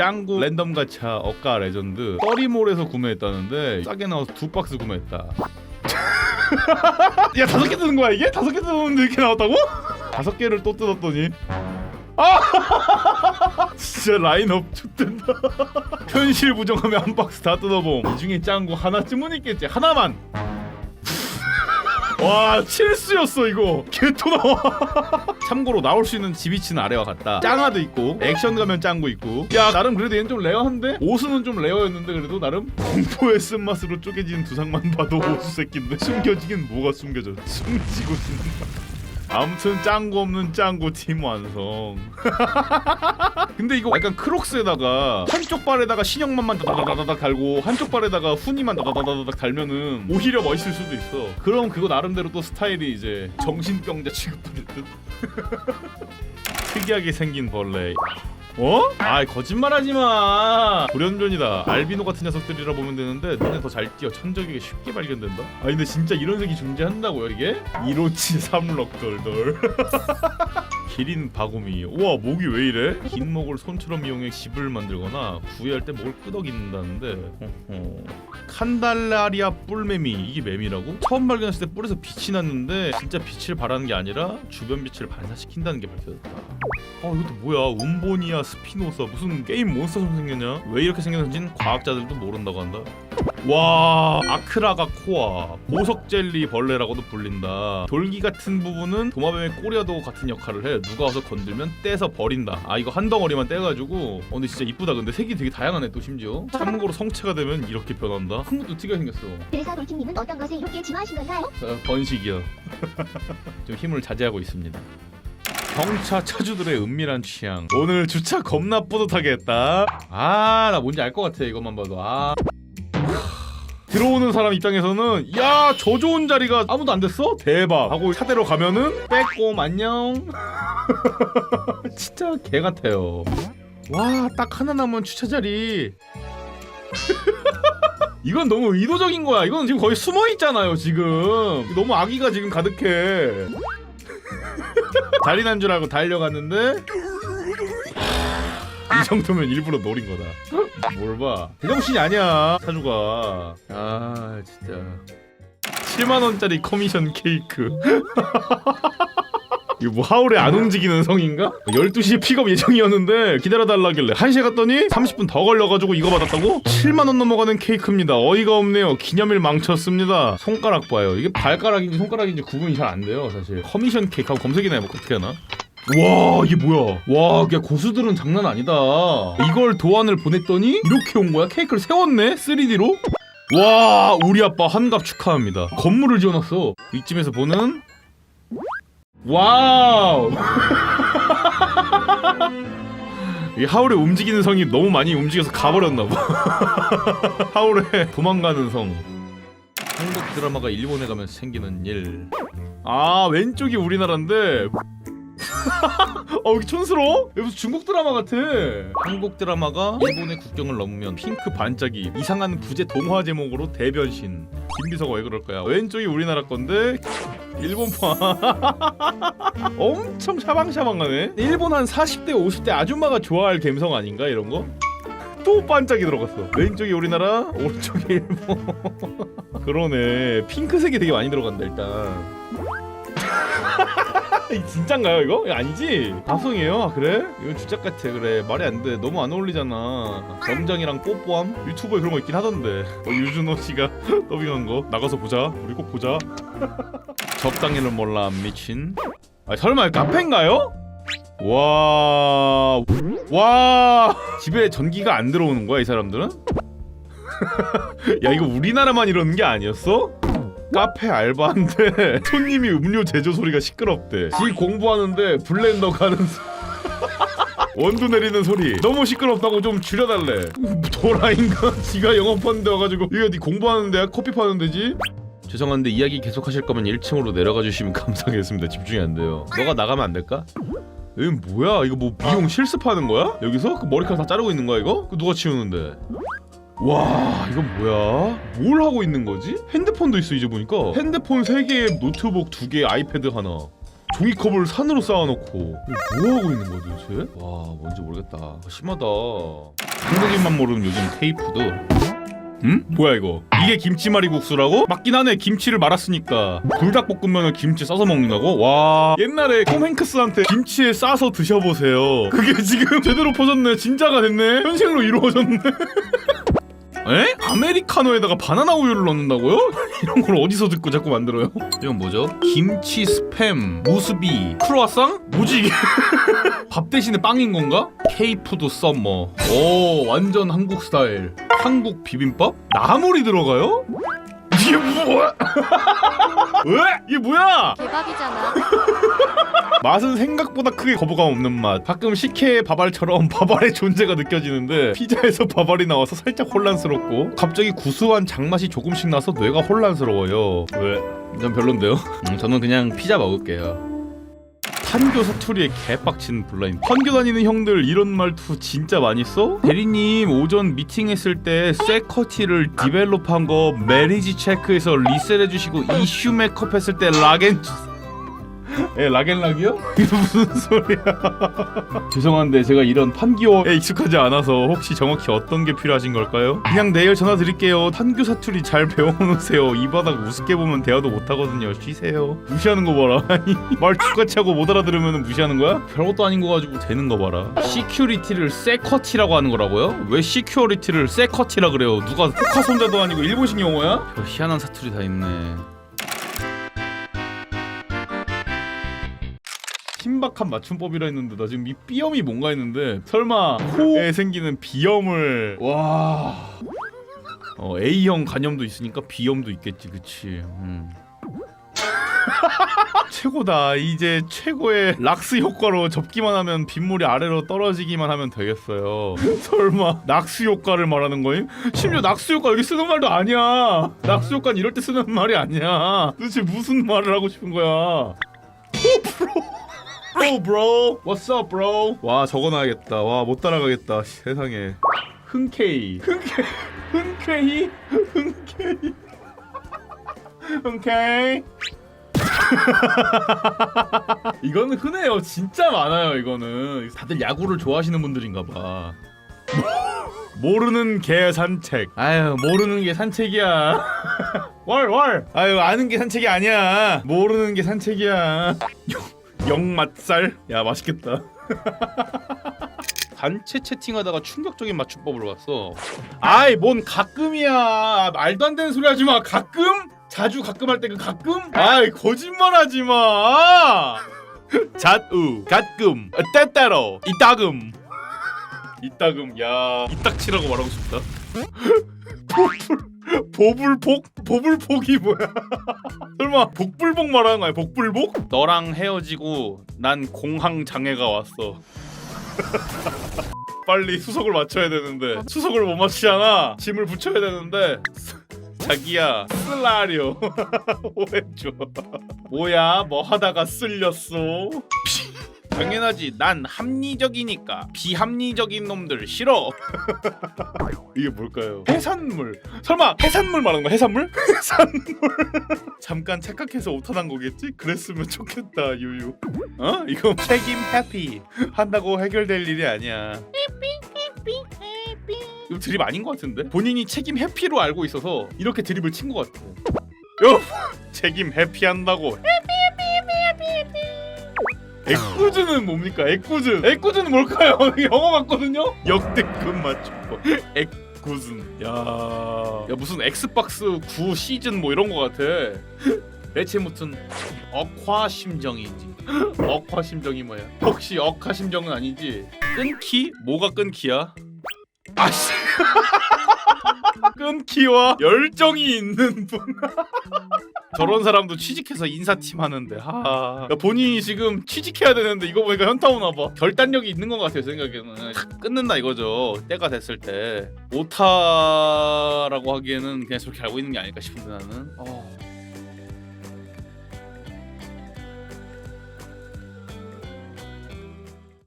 짱구 랜덤 가차 억가 레전드 떠리몰에서 구매했다는데 싸게 나와서 두 박스 구매했다. 야 다섯 개 뜨는 거야 이게? 다섯 개 뜨는데 이렇게 나왔다고? 다섯 개를 또 뜯었더니. 아! 진짜 라인업 좋된다. 현실 부정하면 한 박스 다 뜯어봄. 이 중에 짱구 하나쯤은 있겠지. 하나만 와 칠수였어 이거. 개토 나와. 참고로 나올 수 있는 지비치는 아래와 같다. 짱아도 있고 액션 가면 짱구 있고. 야 나름 그래도 얘는 좀 레어한데? 오수는 좀 레어였는데 그래도 나름 공포의 쓴맛으로 쪼개지는 두상만 봐도 오수 새끼인데 숨겨지긴 뭐가 숨겨져? 숨지고 있는 아무튼 짱구 없는 짱구 팀 완성 근데 이거 약간 크록스에다가 한쪽 발에다가 신형만만 다다다다닥 달고 한쪽 발에다가 후니만 다다다다닥 달면은 오히려 멋있을 수도 있어. 그럼 그거 나름대로 또 스타일이 이제 정신병자 취급받을 듯. 특이하게 생긴 벌레. 어? 아 거짓말하지 마. 불연전이다. 알비노 같은 녀석들이라 보면 되는데 눈에 더 잘 띄어 천적에게 쉽게 발견된다. 아 근데 진짜 이런 색이 존재한다고요 이게? 이로치 삼럭덜덜. 기린 바구미 우와 목이 왜 이래? 긴 목을 손처럼 이용해 집을 만들거나 구애할 때 목을 끄덕인다는데. 칸달라리아 뿔매미 이게 매미라고? 처음 발견했을 때 뿔에서 빛이 났는데 진짜 빛을 발하는 게 아니라 주변 빛을 반사시킨다는 게 밝혀졌다 어 이것도 뭐야 운보니아 스피노사 무슨 게임 몬스터처럼 생겼냐? 왜 이렇게 생겼는지는 과학자들도 모른다고 한다 와 아크라가 코아 보석 젤리 벌레라고도 불린다. 돌기 같은 부분은 도마뱀의 꼬리와도 같은 역할을 해. 누가 와서 건들면 떼서 버린다. 아 이거 한 덩어리만 떼가지고. 어 근데 진짜 이쁘다. 근데 색이 되게 다양하네 또 심지어. 참고로 성체가 되면 이렇게 변한다. 큰 것도 특이하게 생겼어. 그래서 돌킴님은 어떤 것을 이렇게 좋아하신 건가요? 자, 번식이요. 좀 힘을 자제하고 있습니다. 경차 차주들의 은밀한 취향. 오늘 주차 겁나 뿌듯하게 했다. 아 나 뭔지 알 것 같아 이것만 봐도. 아 들어오는 사람 입장에서는 야 저 좋은 자리가 아무도 안 됐어? 대박. 하고 차대로 가면은 빼꼼 안녕. 진짜 개 같아요. 와 딱 하나 남은 주차 자리. 이건 너무 의도적인 거야. 이건 지금 거의 숨어 있잖아요 지금. 너무 아기가 지금 가득해. 자리 난 줄 알고 달려갔는데 이 정도면 일부러 노린 거다. 뭘 봐? 제정신이 아니야. 사주가. 아 진짜. 7만 원짜리 커미션 케이크. 이거 뭐 하울에 안 움직이는 성인가? 12시에 픽업 예정이었는데 기다려달라길래 1시에 갔더니 30분 더 걸려가지고 이거 받았다고? 7만원 넘어가는 케이크입니다 어이가 없네요 기념일 망쳤습니다 손가락 봐요 이게 발가락인지 손가락인지 구분이 잘 안 돼요 사실 커미션 케이크하고 검색이나 해볼까 어떻게 하나? 와 이게 뭐야? 와 야, 고수들은 장난 아니다. 이걸 도안을 보냈더니 이렇게 온 거야? 케이크를 세웠네? 3D로? 와 우리 아빠 환갑 축하합니다. 건물을 지어놨어. 이쯤에서 보는 와우! 이 하울의 움직이는 성이 너무 많이 움직여서 가버렸나 봐. 하울의 도망가는 성. 한국 드라마가 일본에 가면 생기는 일 아 왼쪽이 우리나라인데 어 여기 촌스러워? 여기 중국 드라마 같아. 한국 드라마가 일본의 국경을 넘으면 핑크 반짝이 이상한 부제 동화 제목으로 대변신. 김비서가 왜 그럴까요? 왼쪽이 우리나라 건데 일본판 엄청 샤방샤방하네. 일본 한 40대 50대 아줌마가 좋아할 감성 아닌가 이런 거? 또 반짝이 들어갔어. 왼쪽이 우리나라 오른쪽이 일본. 그러네. 핑크색이 되게 많이 들어간다 일단. 이 진짠가요 이거? 이거 아니지? 방송이에요? 아 그래? 이거 주작 같아 그래 말이 안돼 너무 안 어울리잖아 점장이랑 뽀뽀함? 유튜브에 그런 거 있긴 하던데 어, 유준호 씨가 더빙한 거 나가서 보자 우리 꼭 보자 적당히는 몰라 미친 아 설마 카페인가요? 와... 와... 집에 전기가 안 들어오는 거야 이 사람들은? 야 이거 우리나라만 이러는 게 아니었어? 카페 알바인데 손님이 음료 제조 소리가 시끄럽대. 지 공부하는데 블렌더 가는 소... 원두 내리는 소리 너무 시끄럽다고 좀 줄여달래. 도라인가? 지가 영업하는 데 와가지고 이거 네 공부하는데 커피 파는 데지? 죄송한데 이야기 계속하실 거면 1층으로 내려가 주시면 감사하겠습니다. 집중이 안 돼요. 너가 나가면 안 될까? 여기 뭐야? 이거 뭐 미용 실습하는 거야? 여기서 그 머리카락 다 자르고 있는 거야 이거? 그 누가 치우는데? 와 이건 뭐야? 뭘 하고 있는 거지? 핸드폰도 있어 이제 보니까. 핸드폰 3개, 노트북 2개, 아이패드 하나. 종이컵을 산으로 쌓아놓고. 뭐 하고 있는 거야 도대체? 와 뭔지 모르겠다. 심하다. 한국인만 모르는 요즘 테이프도. 응? 뭐야 이거? 이게 김치말이 국수라고? 맞긴 하네. 김치를 말았으니까. 불닭볶음면을 김치 싸서 먹는다고? 와. 옛날에 톰 행크스한테 김치에 싸서 드셔보세요. 그게 지금 제대로 퍼졌네. 진짜가 됐네. 현실로 이루어졌네 에? 아메리카노에다가 바나나 우유를 넣는다고요? 이런 걸 어디서 듣고 자꾸 만들어요? 이건 뭐죠? 김치 스팸, 무스비, 크로아상? 뭐지 이게? 밥 대신에 빵인 건가? 케이푸드 썸머. 오, 완전 한국 스타일. 한국 비빔밥? 나물이 들어가요? 이게 뭐야? 왜? 이게 뭐야? 대박이잖아. 맛은 생각보다 크게 거부감 없는 맛. 가끔 식혜의 밥알처럼 밥알의 존재가 느껴지는데 피자에서 밥알이 나와서 살짝 혼란스럽고 갑자기 구수한 장맛이 조금씩 나서 뇌가 혼란스러워요. 왜? 전 별론데요. 음, 저는 그냥 피자 먹을게요. 판교 사투리에 개빡친 블라인 판교 다니는 형들 이런 말투 진짜 많이 써? 대리님 오전 미팅했을 때 쇠커티를 디벨롭한 거 메리지 체크해서 리셋해주시고 이슈 메이크업 했을 때 락앤 예, 락앤락이요? 이게 무슨 소리야? 죄송한데 제가 이런 판기어에 익숙하지 않아서 혹시 정확히 어떤 게 필요하신 걸까요? 그냥 내일 전화 드릴게요. 판교 사투리 잘 배워놓으세요. 이 바닥 우습게 보면 대화도 못하거든요. 쉬세요. 무시하는 거 봐라. 말 똑같이 하고 못 알아들으면 무시하는 거야? 별것도 아닌 거 가지고 되는 거 봐라. 시큐리티를 세커티라고 하는 거라고요? 왜 시큐리티를 세커티라 그래요? 누가 호카 손자도 아니고 일본식 용어야? 별 희한한 사투리 다 있네. 신박한 맞춤법이라 했는데 나 지금 이 B염이 뭔가 했는데 설마 코에 생기는 비염을 와. 어, A형 간염도 있으니까 B염도 있겠지 그치? 음. 최고다. 이제 최고의 락스 효과로 접기만 하면 빗물이 아래로 떨어지기만 하면 되겠어요. 설마 낙수 효과를 말하는 거임? 심지어 낙수 효과 여기 쓰는 말도 아니야. 낙수 효과는 이럴 때 쓰는 말이 아니야. 도대체 무슨 말을 하고 싶은 거야 Oh bro, what's up bro? 와 적어놔야겠다. 와 못 따라가겠다. 씨, 세상에. 흔쾌히, 흔쾌, 흔쾌히, 흔쾌히, 흔쾌히. 이거는 흔해요. 진짜 많아요. 이거는 다들 야구를 좋아하시는 분들인가 봐. 모르는 개 산책. 아유 모르는 게 산책이야. 월 월. 아유 아는 게 산책이 아니야. 모르는 게 산책이야. 영맛살? 야 맛있겠다. 단체 채팅하다가 충격적인 맞춤법을 봤어. 아이 뭔 가끔이야. 말도 안 되는 소리 하지 마. 가끔? 자주 가끔 할 때 그 가끔? 아이 거짓말하지 마. 잣우 가끔 때때로 이따금 이따금 야 이딱치라고 말하고 싶다. 보불 보불복 보불복이 뭐야? 설마 복불복 말하는 거 아니야? 복불복? 너랑 헤어지고 난 공황 장애가 왔어. 빨리 수석을 맞춰야 되는데 수석을 못 맞추잖아. 짐을 붙여야 되는데 자기야 쓸라리오 오해줘. 뭐야 뭐 하다가 쓸렸어? 당연하지. 난 합리적이니까. 비합리적인 놈들 싫어. 이게 뭘까요? 해산물. 설마 해산물 말하는 거야? 해산물? 해산물. 잠깐 착각해서 오타난 거겠지? 그랬으면 좋겠다 유유. 어? 이거 책임 해피. 한다고 해결될 일이 아니야. 이거 드립 아닌 것 같은데? 본인이 책임 해피로 알고 있어서 이렇게 드립을 친 것 같아. 요 책임 해피한다고 애꿎즈는 뭡니까? 애꿎즈. 애꿎즈는 뭘까요? 영어 같거든요. 역대급 맞춤법. 애꿎은. 야, 야 무슨 엑스박스 9 시즌 뭐 이런 거 같아. 대체 무슨 억화 심정이지. 억화 심정이 뭐야? 혹시 억화 심정은 아니지? 끊기? 뭐가 끊기야? 아씨. 끊기와 열정이 있는 분. 저런 사람도 취직해서 인사팀 하는데 하. 야, 본인이 지금 취직해야 되는데 이거 보니까 현타 오나 봐. 결단력이 있는 것 같아요 생각에는. 탁 끊는다 이거죠 때가 됐을 때. 오타라고 하기에는 그냥 저렇게 알고 있는 게 아닐까 싶은데 나는. 어...